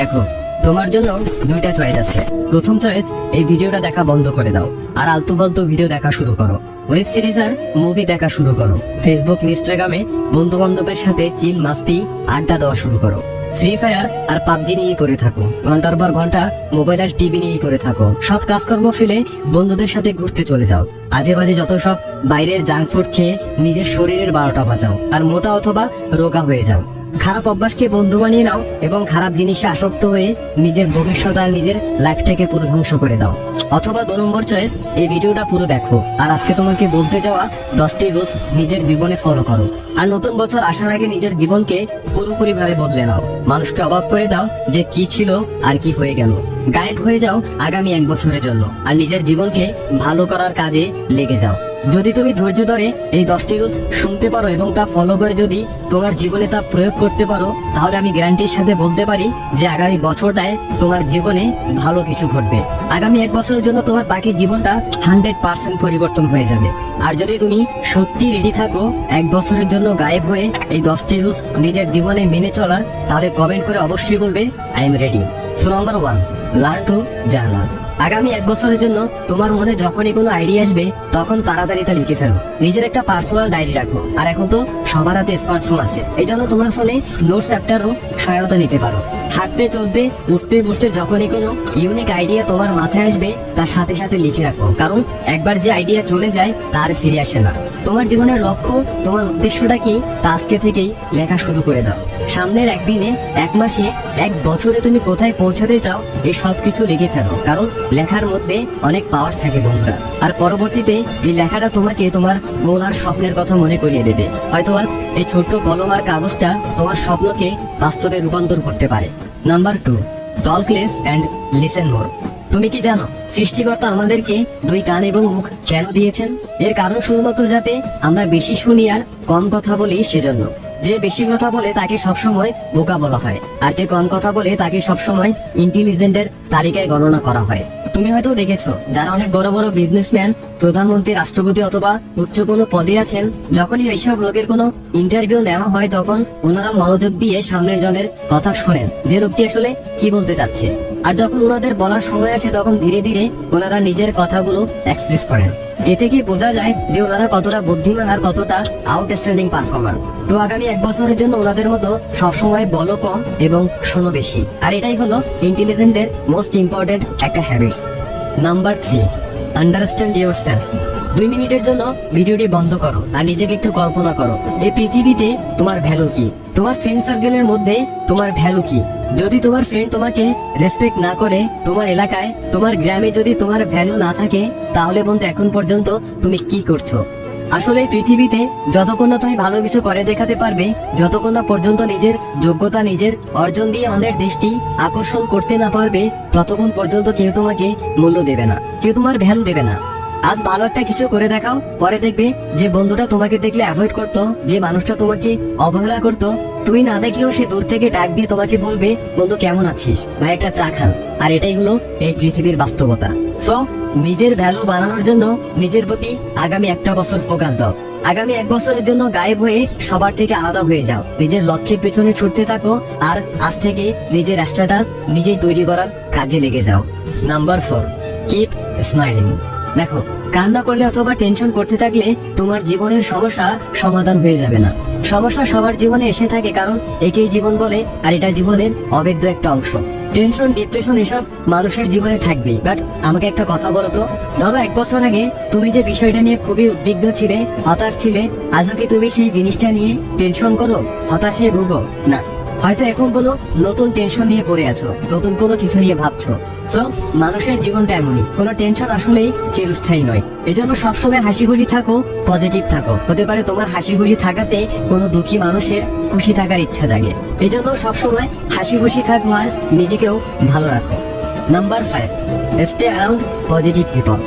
দেখো, তোমার জন্য দুইটা চয়েস আছে। প্রথম চয়েস এই ভিডিওটা দেখা বন্ধ করে দাও, আর আলতু ফালতু ভিডিও দেখা শুরু করো। ওয়েব সিরিজ আর মুভি দেখা শুরু করো। ফেসবুক ইনস্টাগ্রামে বন্ধু বান্ধবের সাথে চিল মাস্তি, আড্ডা দেওয়া শুরু করো। ফ্রি ফায়ার আর পাবজি নিয়ে করে থাকো। ঘণ্টার পর ঘণ্টা মোবাইল আর টিভি নিয়ে করে থাকো। সব কাজকর্ম ফেলে বন্ধুদের সাথে ঘুরতে চলে যাও। আজে বাজে যত সব বাইরের জাঙ্ক ফুড খেয়ে নিজের শরীরের বারোটা বাজাও আর মোটা অথবা রোগা হয়ে যাও। খারাপ অভ্যাসকে বন্ধু বানিয়ে নাও এবং খারাপ জিনিসে আসক্ত হয়ে নিজের ভবিষ্যৎ আর নিজের লাইফটাকে পুরো ধ্বংস করে দাও। অথবা দু নম্বর চয়েস এই ভিডিওটা পুরো দেখো। আর আজকে তোমাকে বলতে যাওয়া দশটি রুলস নিজের জীবনে ফলো করো। আর নতুন বছর আসার আগে নিজের জীবনকে পুরোপুরি ভাবে বদলে নাও। মানুষকে অবাক করে দাও যে কি ছিল আর কি হয়ে গেল। গায়েব হয়ে যাও আগামী এক বছরের জন্য। আর নিজের জীবনকে ভালো করার কাজে লেগে যাও। যদি তুমি ধৈর্য ধরে এই দশটি রুলস শুনতে পারো এবং তা ফলো করে যদি তোমার জীবনে তা প্রয়োগ করতে পারো, তাহলে আমি গ্যারান্টির সাথে বলতে পারি যে আগামী বছরটায় তোমার জীবনে ভালো কিছু ঘটবে। আগামী এক বছরের জন্য তোমার বাকি জীবনটা হান্ড্রেড পার্সেন্ট পরিবর্তন হয়ে যাবে। আর যদি তুমি সত্যি রেডি থাকো, এক বছরের জন্য গায়েব হয়ে এই দশটি রুলস নিজের জীবনে মেনে চলার তাহলে কমেন্ট করে অবশ্যই বলবে I am ready so number one learn to journal আগামী এক বছরের জন্য তোমার মনে যখনই কোনো আইডিয়া আসবে, তখন তাড়াতাড়ি তা লিখে ফেলো। নিজের একটা পার্সোনাল ডায়েরি রাখো। আর এখন তো সবার হাতে স্মার্টফোন আছে। এই জন্য তোমার ফোনে নোটস অ্যাপটারও সহায়তা নিতে পারো। হাঁটতে, চলতে, উঠতে, বসতে যখনই কোনো ইউনিক আইডিয়া তোমার মাথায় আসবে, তার সাথে সাথে লিখে রাখো। কারণ একবার যে আইডিয়া চলে যায়, তার ফিরে আসে না। তোমার জীবনের লক্ষ্য, তোমার উদ্দেশ্যটা কি, তা আজকে থেকেই লেখা শুরু করে দাও। সামনের একদিনে, এক মাসে, এক বছরে তুমি কোথায় পৌঁছাতে চাও, এই সব কিছু লিখে ফেলো। কারণ লেখার মধ্যে অনেক পাওয়ার থাকে বন্ধুরা। আর পরবর্তীতে এই লেখাটা তোমাকে তোমার মন আর স্বপ্নের কথা মনে করিয়ে দেবে। হয়তো আজ এই ছোট্ট কলম আর কাগজটা তোমার স্বপ্নকে বাস্তবে রূপান্তর করতে পারে। Number two talk less and listen more তুমি কি জানো, সৃষ্টিকর্তা আমাদেরকে দুই কান এবং মুখ কেন দিয়েছেন? এর কারণ শুধুমাত্র যাতে আমরা বেশি শুনি আর কম কথা বলি সেজন্য। যে বেশি কথা বলে তাকে সবসময় বোকা বলা হয়, আর যে কম কথা বলে তাকে সবসময় ইন্টেলিজেন্টের তালিকায় গণনা করা হয়। তুমি হয়তো দেখেছ, যারা অনেক বড় বড় বিজনেসম্যান প্রধানমন্ত্রী, রাষ্ট্রপতি অথবা উচ্চ কোনো পদে আছেন, যখনই এইসব লোকের কোনো ইন্টারভিউ নেওয়া হয়, তখন ওনারা মনোযোগ দিয়ে সামনের জনের কথা শোনেন, যে লোকটি আসলে কি বলতে চাচ্ছে। আর যখন ওনাদের বলার সময় আসে, তখন ধীরে ধীরে ওনারা নিজের কথাগুলো এক্সপ্রেস করেন। এ থেকে বোঝা যায় যে ওনারা কতটা বুদ্ধিমান আর কতটা আউটস্ট্যান্ডিং পারফর্মার তো আগামী এক বছরের জন্য ওনাদের মতো সবসময় বলো কম এবং শোনো বেশি। আর এটাই হলো ইন্টেলিজেন্টের মোস্ট ইম্পর্টেন্ট একটা habits number three understand yourself দুই মিনিটের জন্য ভিডিওটি বন্ধ করো আর নিজেকে একটু কল্পনা করো, এই পৃথিবীতে তোমার ভ্যালু কি? তোমার ফ্রেন্ড সার্কেলের মধ্যে তোমার ভ্যালু কি? যদি তোমার ফ্রেন্ড তোমাকে রেসপেক্ট না করে, তোমার এলাকায়, তোমার গ্রামে যদি তোমার ভ্যালু না থাকে, তাহলে বন্ধু এখন পর্যন্ত তুমি কি করছ? আসলে পৃথিবীতে যতক্ষণ না তুমি ভালো কিছু করে দেখাতে পারবে, যতক্ষণ না পর্যন্ত নিজের যোগ্যতা, নিজের অর্জন দিয়ে অন্যের দৃষ্টি আকর্ষণ করতে না পারবে, ততক্ষণ পর্যন্ত কেউ তোমাকে মূল্য দেবে না, কেউ তোমার ভ্যালু দেবে না। আজ ভালো একটা কিছু করে দেখাও। পরে দেখবে যে বন্ধুটা তোমাকে দেখলে অ্যাভয়েড করতো, যে মানুষটা তোমাকে অবহেলা করতো তুমি না দেখলেও সে দূর থেকে ডাক দিয়ে তোমাকে বলবে, বন্ধু, কেমন আছিস? ভাই, একটা চা খান। আর এটাই হলো এই পৃথিবীর বাস্তবতা। সো নিজের ভ্যালু বানানোর জন্য নিজের প্রতি আগামী একটা বছর ফোকাস দাও। আগামী এক বছরের জন্য গায়েব হয়ে সবার থেকে আলাদা হয়ে যাও। নিজের লক্ষ্যের পেছনে ছুটতে থাকো আর আজ থেকে নিজের স্ট্যাটাস নিজেই তৈরি করার কাজে লেগে যাও। নাম্বার ফোর কিপ স্মাইলিং দেখো, কান্না করলে অথবা টেনশন করতে থাকলে তোমার জীবনের সমস্যা সমাধান হয়ে যাবে না। সমস্যা সবার জীবনে এসে থাকে কারণ একেই জীবন বলে আর এটা জীবনের অবেদ্য একটা অংশ। টেনশন ডিপ্রেশন এসব মানুষের জীবনে থাকবে বাট আমাকে একটা কথা বলো তো, ধরো এক বছর আগে তুমি যে বিষয়টা নিয়ে খুবই উদ্বিগ্ন ছিলে, হতাশ ছিলে, আজও কি তুমি সেই জিনিসটা নিয়ে টেনশন করো? হতাশে ভুগো? না। হয়তো এখন কোনো নতুন টেনশন নিয়ে পড়ে আছো, নতুন কোনো কিছু নিয়ে ভাবছ। তো মানুষের জীবনটা এমনই, কোনো টেনশন আসলেই চিরস্থায়ী নয়। এজন্য সবসময় হাসি খুশি থাকো পজিটিভ থাকো। হতে পারে তোমার হাসি খুশি থাকাতে কোনো দুঃখী মানুষের খুশি থাকার ইচ্ছা জাগে। এজন্য সবসময় হাসি খুশি থাকো আর নিজেকেও ভালো রাখো। Number five stay around positive people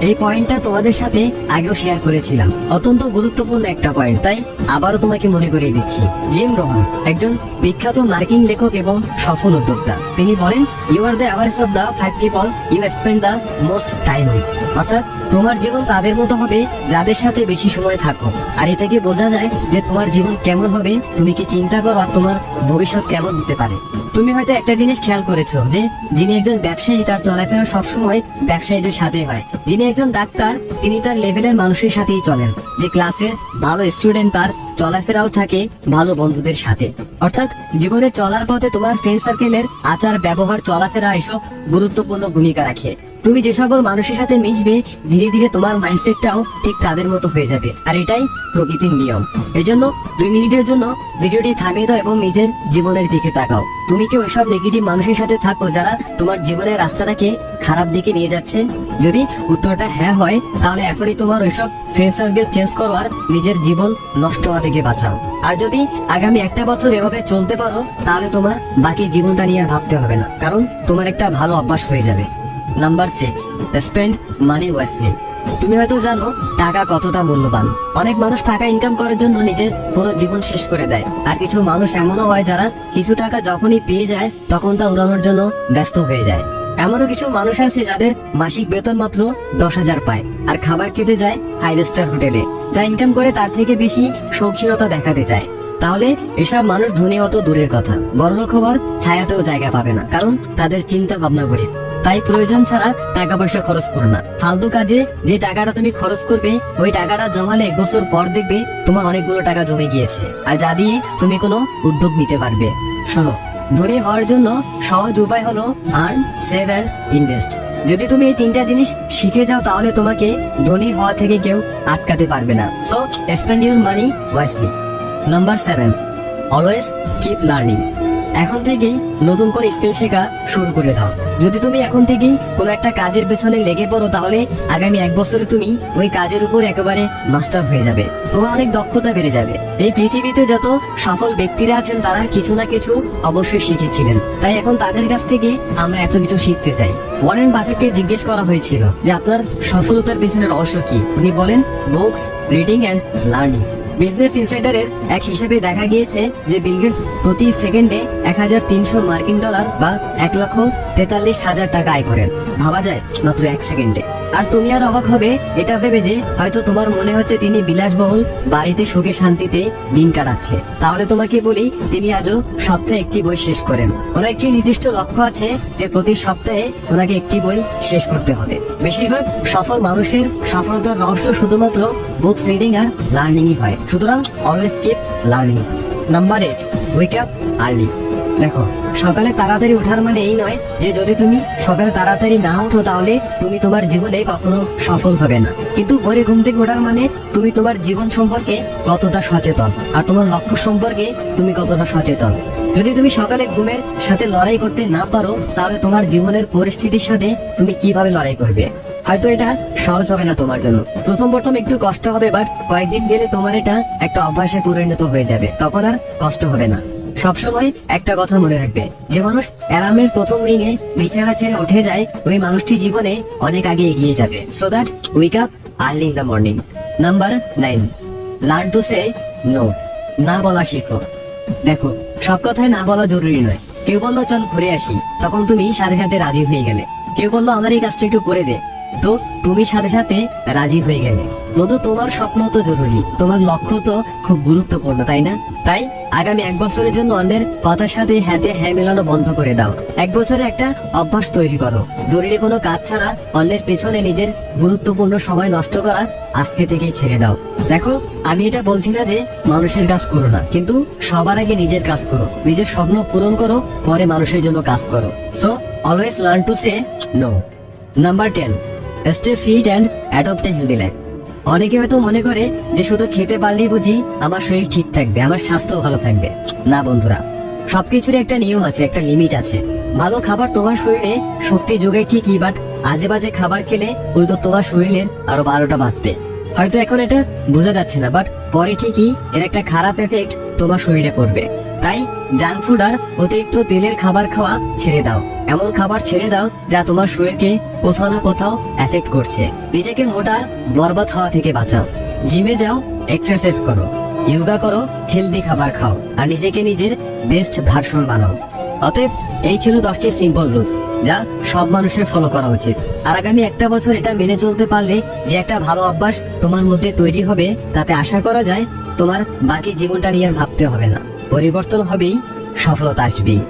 এই পয়েন্টটা তোমাদের সাথে আগেও শেয়ার করেছিলাম। অত্যন্ত গুরুত্বপূর্ণ একটা পয়েন্ট, তাই আবারও তোমাকে মনে করিয়ে দিচ্ছি। জিম রোহন, একজন বিখ্যাত মার্কিন লেখক এবং সফল উদ্যোক্তা। তিনি বলেন you are the average of the five people you spend the most time with অর্থাৎ, তোমার জীবন তাদের মতো হবে, যাদের সাথে বেশি সময় থাকো। আর এ থেকে বোঝা যায় যে তোমার জীবন কেমন হবে, তুমি কি চিন্তা করো আর তোমার ভবিষ্যৎ কেমন হতে পারে। তুমি হয়তো একটা জিনিস খেয়াল করেছ যে, যিনি একজন ব্যবসায়ী, তার চলাফেরা সবসময় ব্যবসায়ীদের সাথে হয়। যিনি একজন ডাক্তার, তিনি তার লেভেলের মানুষের সাথেই চলেন। যে ক্লাসের ভালো স্টুডেন্ট তার চলাফেরাও থাকে ভালো বন্ধুদের সাথে। অর্থাৎ জীবনে চলার পথে তোমার ফ্রেন্ড সার্কেলের আচার, ব্যবহার, চলাফেরা এসব গুরুত্বপূর্ণ ভূমিকা রাখে। তুমি যে সকল মানুষের সাথে মিশবে, ধীরে ধীরে তোমার মাইন্ডসেটটাও ঠিক তাদের মতো হয়ে যাবে। আর এটাই প্রকৃতির নিয়ম। এই জন্য দুই মিনিটের জন্য ভিডিওটি থামিয়ে দাও এবং নিজের জীবনের দিকে তাকাও। তুমি কি ওইসব নেগেটিভ মানুষের সাথে থাকো যারা তোমার জীবনের রাস্তাটাকে খারাপ দিকে নিয়ে যাচ্ছে? যদি উত্তরটা হ্যাঁ হয়, তাহলে এখনই তোমার ওইসব ফ্রেন্ড সার্কেল চেঞ্জ করো আর নিজের জীবন নষ্ট হওয়া থেকে বাঁচাও। আর যদি আগামী একটা বছর এভাবে চলতে পারো, তাহলে তোমার বাকি জীবনটা নিয়ে ভাবতে হবে না, কারণ তোমার একটা ভালো অভ্যাস হয়ে যাবে। Number six spend money wisely তুমি হয়তো জানো, টাকা কতটা মূল্যবান। অনেক মানুষ টাকা ইনকাম করার জন্য নিজের পুরো জীবন শেষ করে দেয়। আর কিছু মানুষ এমনও হয় যারা কিছু টাকা যখনই পেয়ে যায়, তখন তা উড়ানোর জন্য ব্যস্ত হয়ে যায়। এমনও কিছু মানুষ আছে যাদের মাসিক বেতন মাত্র দশ হাজার পায়, আর খাবার খেতে যায় ফাইভ স্টার হোটেলে যা ইনকাম করে তার থেকে বেশি শৌখিনতা দেখাতে চায়। তাহলে এসব মানুষ ধনী অত দূরের কথা। বড়লোক হওয়ার ছায়াতেও জায়গা পাবে না, কারণ তাদের চিন্তা ভাবনা করে তাই প্রয়োজন ছাড়া টাকা পয়সা খরচ করো না। ফালতু কাজে যে টাকাটা তুমি খরচ করবে, ওই টাকাটা জমালে এক বছর পর দেখবে তোমার অনেকগুলো টাকা জমে গিয়েছে। আর যা দিয়ে তুমি কোনো উদ্যোগ নিতে পারবে। শোনো ধনী হওয়ার জন্য সহজ উপায় হলো আর্ন সেভ অ্যান্ড ইনভেস্ট যদি তুমি এই তিনটা জিনিস শিখে যাও, তাহলে তোমাকে ধনী হওয়া থেকে কেউ আটকাতে পারবে না। So spend your money wisely number seven always keep learning এখন থেকেই নতুন করে স্কিল শেখা শুরু করে দাও। যদি তুমি এখন থেকেই কোনো একটা কাজের পেছনে লেগে পড়ো, তাহলে আগামী এক বছরে তুমি ওই কাজের উপর একেবারে মাস্টার হয়ে যাবে। তোমার অনেক দক্ষতা বেড়ে যাবে। এই পৃথিবীতে যত সফল ব্যক্তিরা আছেন, তারা কিছু না কিছু অবশ্যই শিখেছিলেন। তাই এখন তাদের কাছ থেকে আমরা এত কিছু শিখতে চাই। ওয়ারেন বাফেটকে জিজ্ঞেস করা হয়েছিল যে, আপনার সফলতার পেছনে রহস্য কি? উনি বলেন books reading and learning business ইনসাইডারের এক হিসেবে দেখা গিয়েছে যে বিলগেটস প্রতি সেকেন্ডে এক হাজার তিনশো মার্কিন ডলার বা এক লক্ষ তেতাল্লিশ হাজার টাকা আয় করেন। ভাবা যায় মাত্র এক সেকেন্ডে আর তুমি আর অবাক হবে, এটা ভেবে যে হয়তো তোমার মনে হচ্ছে তিনি বিলাসবহুল, বাড়িতে সুখে শান্তিতে দিন কাটাচ্ছে। তাহলে তোমাকে বলি, তিনি আজও সপ্তাহে একটি বই শেষ করেন। ওনার একটি নির্দিষ্ট লক্ষ্য আছে যে প্রতি সপ্তাহে ওনাকে একটি বই শেষ করতে হবে। বেশিরভাগ সফল মানুষের সফলতার রহস্য শুধুমাত্র বুকস রিডিং আর লার্নিংই হয়। সুতরাং always keep learning number eight wake up early দেখো, সকালে তাড়াতাড়ি ওঠার মানে এই নয় যে যদি তুমি সকালে তাড়াতাড়ি না ওঠো তাহলে তুমি তোমার জীবনে কখনো সফল হবে না। কিন্তু ভোরে ঘুম থেকে ওঠার মানে তুমি তোমার জীবন সম্পর্কে কতটা সচেতন আর তোমার লক্ষ্য সম্পর্কে তুমি কতটা সচেতন। যদি তুমি সকালে ঘুমের সাথে লড়াই করতে না পারো, তাহলে তোমার জীবনের পরিস্থিতির সাথে তুমি কীভাবে লড়াই করবে? হয়তো এটা সহজ হবে না তোমার জন্য। প্রথম প্রথম একটু কষ্ট হবে বাট কয়েকদিন গেলে তোমার এটা একটা অভ্যাসে পরিণত হয়ে যাবে। তখন আর কষ্ট হবে না। সবসময় একটা কথা মনে রাখবে। যে মানুষ অ্যালার্মের প্রথম রিংয়ে বিছানা ছেড়ে উঠে যায়, ওই মানুষটি জীবনে অনেক আগে এগিয়ে যাবে। So that wake up early in the morning number nine learn to say no না বলা শিখো। দেখো, সব কথায় না বলা জরুরি নয়। কেউ বলল, চল ঘুরে আসি। তখন তুমি সাথে সাথে রাজি হয়ে গেলে। কেউ বলল, আমার এই কাজটা একটু করে দে। তো তুমি সাথে সাথে রাজি হয়ে গেলে। মধু তোমার স্বপ্ন তো জরুরি। তোমার লক্ষ্য তো খুব গুরুত্বপূর্ণ, তাই না? তাই আগামী এক বছরের জন্য অন্যের কথার সাথে হাতে হ্যাঁ মেলানো বন্ধ করে দাও। এক বছরে একটা অভ্যাস তৈরি করো। জরুরি কোনো কাজ ছাড়া অন্যের পেছনে নিজের গুরুত্বপূর্ণ সময় নষ্ট করা আজকে থেকেই ছেড়ে দাও। দেখো, আমি এটা বলছি না যে মানুষের কাজ করো না, কিন্তু সবার আগে নিজের কাজ করো। নিজের স্বপ্ন পূরণ করো, পরে মানুষের জন্য কাজ করো। So always learn to say no number ten stay fit and adopt healthy life অনেকে হয়তো মনে করে যে শুধু খেতে পারলেই বুঝি আমার শরীর ঠিক থাকবে, আমার স্বাস্থ্য ভালো থাকবে। না বন্ধুরা একটা নিয়ম আছে, একটা লিমিট আছে। ভালো খাবার তোমার শরীরে শক্তি ঠিকই বাট আজে বাজে খাবার খেলে উল্টো তোমার শরীরের আরও বারোটা বাঁচবে। হয়তো এখন এটা বোঝা যাচ্ছে না বাট পরে ঠিকই এর একটা খারাপ এফেক্ট তোমার শরীরে পড়বে। তাই জাঙ্ক ফুড আর অতিরিক্ত তেলের খাবার খাওয়া ছেড়ে দাও। এমন খাবার ছেড়ে দাও যা তোমার শরীরকে কোথাও না কোথাও এফেক্ট করছে। নিজেকে মোটার বরবাদ হওয়া থেকে বাঁচাও। জিমে যাও এক্সারসাইজ করো ইয়োগা করো হেলদি খাবার খাও, আর নিজেকে নিজের বেস্ট ভার্সন বানাও। অতএব এই ছিল দশটি সিম্পল রুলস যা সব মানুষের ফলো করা উচিত। আর আগামী একটা বছর এটা মেনে চলতে পারলে যে একটা ভালো অভ্যাস তোমার মধ্যে তৈরি হবে, তাতে আশা করা যায় তোমার বাকি জীবনটা নিয়ে ভাবতে হবে না। পরিবর্তন হবেই, সফলতা আসবেই।